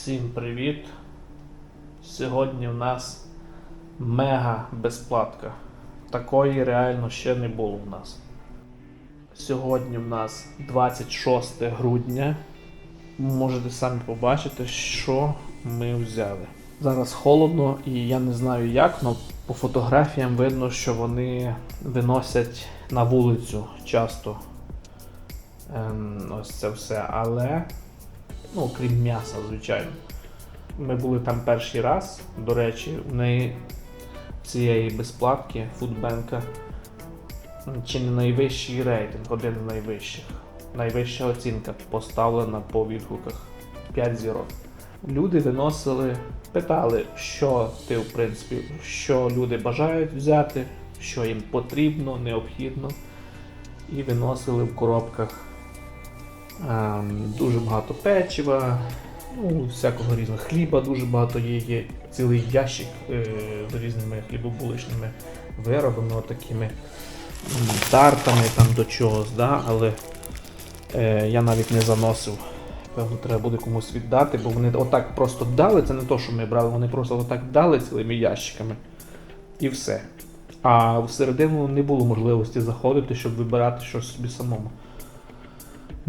Всім привіт! Сьогодні в нас мега безплатка. Такої реально ще не було в нас. Сьогодні в нас 26 грудня. Можете самі побачити, що ми взяли. Зараз холодно і я не знаю як, але по фотографіям видно, що вони виносять на вулицю часто ем, ось це все. Але ну, крім м'яса, звичайно. Ми були там перший раз. До речі, у неї цієї безплатки Фудбенка чи не найвищий рейтинг, один з найвищих. Найвища оцінка поставлена по відгуках 5 зірок. Люди виносили, питали, що ти, в принципі, що люди бажають взяти, що їм потрібно, необхідно. І виносили в коробках дуже багато печива, ну, всякого різного хліба, дуже багато є, є цілий ящик е, з різними хлібобуличними виробами, отакими м, тартами там до чогось, да? але е, я навіть не заносив. Певно, треба буде комусь віддати, бо вони отак просто дали, це не то, що ми брали, вони просто отак дали цілими ящиками і все. А всередину не було можливості заходити, щоб вибирати щось собі самому.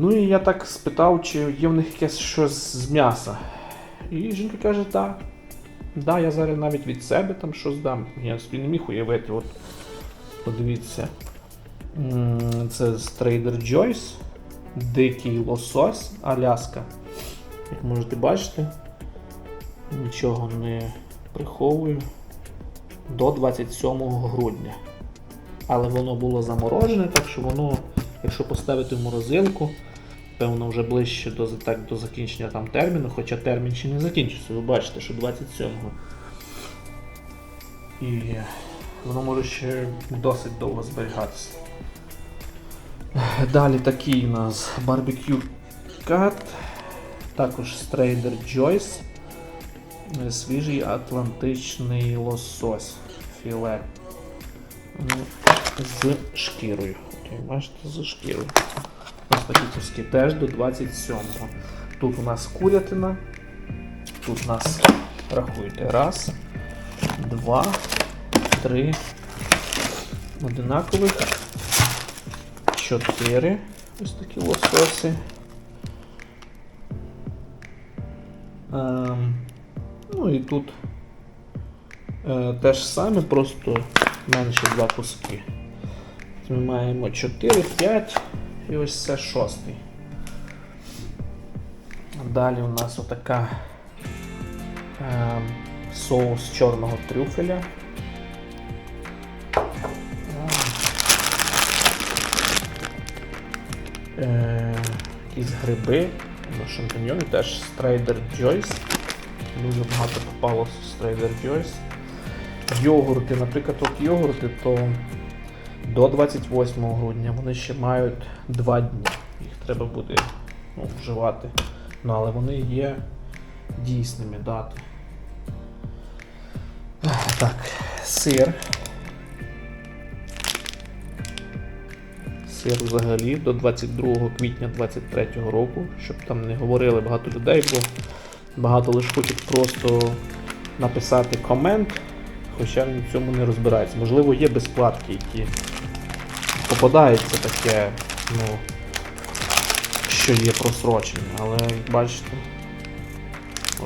Ну і я так спитав, чи є в них якесь щось з м'яса. І жінка каже, так. Да, я зараз навіть від себе там щось дам. Я собі не міг уявити. От, подивіться. Це з Trader Joyce. Дикий лосось Аляска. Як можете бачити, нічого не приховую. До 27 грудня. Але воно було заморожене, так що воно, якщо поставити в морозилку, певно вже ближче до, так, до закінчення там терміну, хоча термін ще не закінчився. Ви бачите, що 27-го. І воно може ще досить довго зберігатися. Далі такий у нас Barbecue Cut, також Trader Joyce. Свіжий атлантичний лосось філе. Ну, з шкірою. Бачите, з шкірою. Ось такі куски теж до 27-го. Тут у нас курятина. Тут у нас, рахуйте, раз, два, три. Одинакових. Чотири. Ось такі лососи. Ем, ну і тут е, те ж саме, просто менше два куски. Ми маємо 4, 5 і ось це шостий. Далі у нас отака е, соус чорного трюфеля. Е, якісь гриби, шампіньйони теж з Joyce. Дуже багато попало з Joyce. Йогурти, наприклад, от йогурти, то до 28 грудня вони ще мають 2 дні. Їх треба буде ну, вживати. Ну, але вони є дійсними дати. Так, сир. Сир взагалі до 22 квітня 23 року, щоб там не говорили багато людей, бо багато лише хочуть просто написати комент, хоча він в цьому не розбирається. Можливо, є безплатки, які попадається таке, ну, що є просрочення, але як бачите,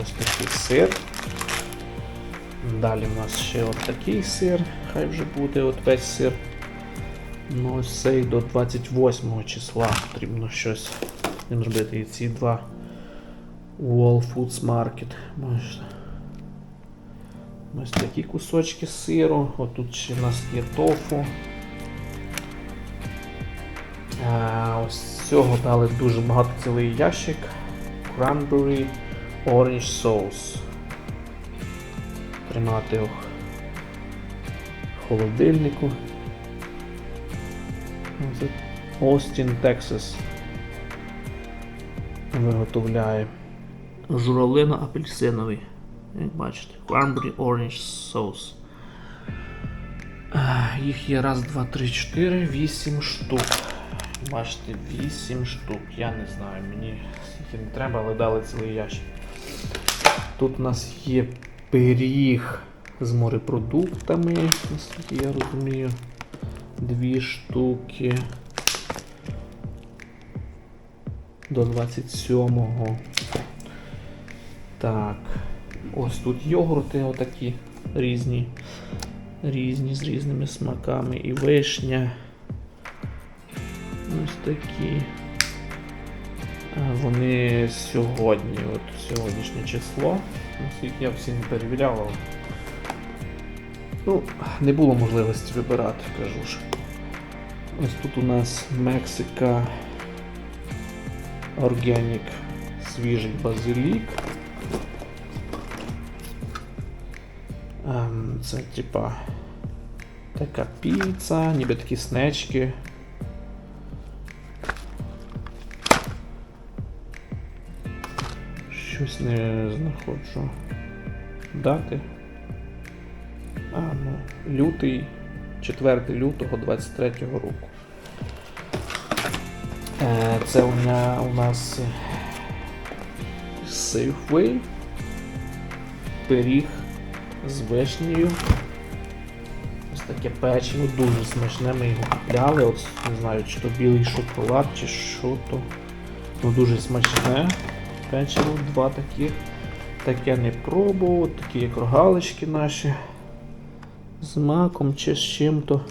ось такий сир. Далі в нас ще от такий сир, хай вже буде от весь сир. Ну ось цей до 28 числа потрібно щось зробити. І ці два Wall Foods Market. Ось такі кусочки сиру. Отут ще в нас є тофу. А, ось дали дуже багато цілий ящик. Cranberry Orange Sauce. Тримати його в холодильнику. Це Остін, Тексас. Виготовляє журавлина апельсиновий. Як бачите, Cranberry Orange Sauce. Їх є раз, два, три, чотири, вісім штук. Бачите, вісім штук. Я не знаю, мені скільки не треба, але дали цілий ящик. Тут у нас є пиріг з морепродуктами, наскільки я розумію. Дві штуки. До 27-го. Так. Ось тут йогурти отакі різні. Різні з різними смаками. І вишня. Ось такі. Вони сьогодні, от сьогоднішнє число. Наскільки я всі не перевіряв. Ну, не було можливості вибирати, кажу ж. Ось тут у нас Мексика Organic свіжий базилік. Ем, Це типа така піца, ніби такі снечки. Щось не знаходжу. Дати. А, ну, лютий, 4 лютого 23 року. Е, Це у, мене, у нас Safeway, пиріг з вишнею. Ось таке печиво, дуже смачне, ми його купляли. От, не знаю, чи то білий шоколад, чи що то. Ну дуже смачне печиво, два таких. Таке не пробував, такі як рогалички наші. З маком чи з чим-то.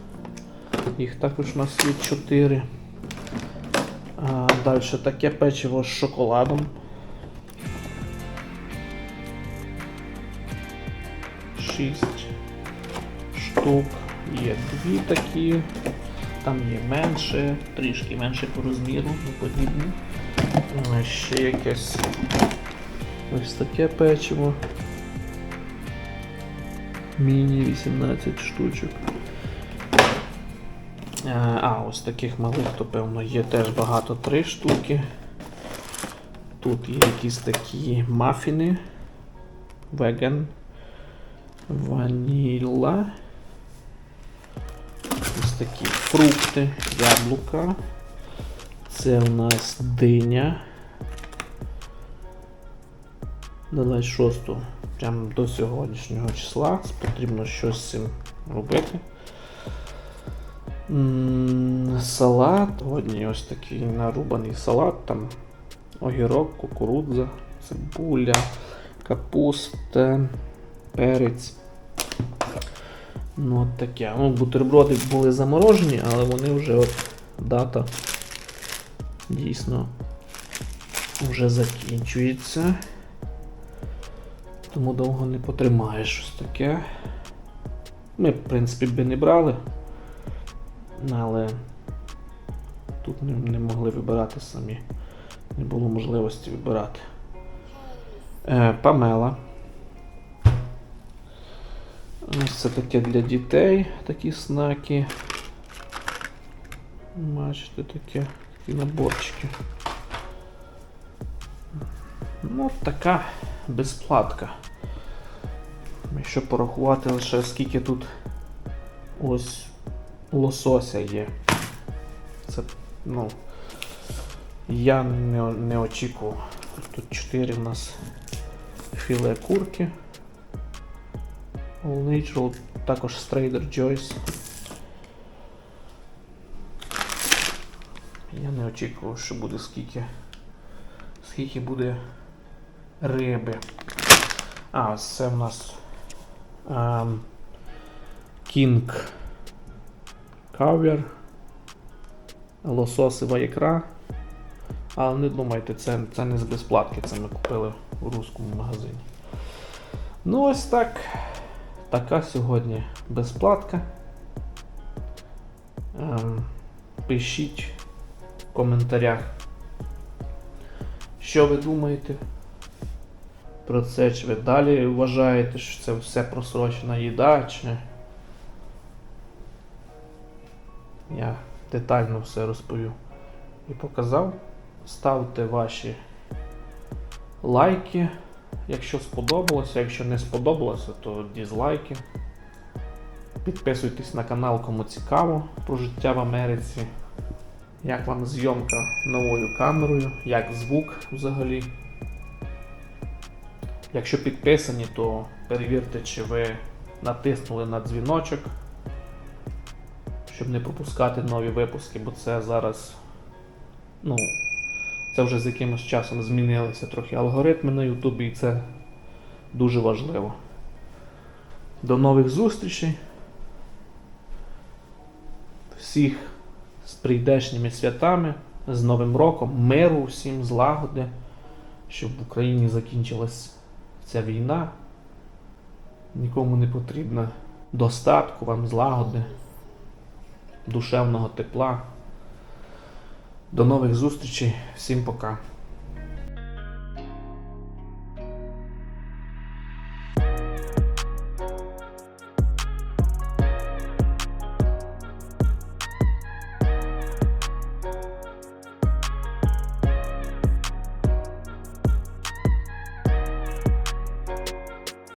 Їх також у нас є 4. А, Далі таке печиво з шоколадом. Шість штук. Є дві такі. Там є менше, трішки менше по розміру, не подібні. А, Ще якесь ось таке печиво. Міні 18 штучок. Е, А, ось таких малих, то певно є теж багато три штуки. Тут є якісь такі мафіни. Веган. Ваніла. Ось такі фрукти, яблука. Це у нас диня. До 26 прямо до сьогоднішнього числа потрібно щось з цим робити. Салат. Сьогодні ось такий нарубаний салат, там огірок, кукурудза, цибуля, капуста, перець. Ну, от таке. Ну, бутерброди були заморожені, але вони вже от дата дійсно вже закінчується. Тому довго не потримаєш щось таке. Ми, в принципі, би не брали, але тут не, могли вибирати самі. Не було можливості вибирати. Е, Памела. Ось це таке для дітей, такі знаки. Бачите, таке, такі наборчики. Ну, така безплатка. Якщо порахувати лише скільки тут ось лосося є. Це, ну, я не, не очікував. Тут 4 у нас філе курки. All Natural, також з Trader Joyce. Я очікував, що буде скільки. Скільки буде риби. А, це в нас King Caviar, лососева ікра. Але не думайте, це, це не з безплатки, це ми купили у руському магазині. Ну ось так. Така сьогодні безплатка. Ем, пишіть в коментарях, що ви думаєте про це, чи ви далі вважаєте, що це все просрочена їда, чи я детально все розповів і показав. Ставте ваші лайки, якщо сподобалося, якщо не сподобалося, то дізлайки. Підписуйтесь на канал, кому цікаво про життя в Америці. Як вам зйомка новою камерою, як звук взагалі. Якщо підписані, то перевірте, чи ви натиснули на дзвіночок, щоб не пропускати нові випуски, бо це зараз. Ну, це вже з якимось часом змінилися трохи алгоритми на Ютубі, і це дуже важливо. До нових зустрічей. Всіх з прийдешніми святами, з Новим роком, миру, всім злагоди, щоб в Україні закінчилась ця війна. Нікому не потрібно достатку, вам злагоди, душевного тепла. До нових зустрічей, всім пока.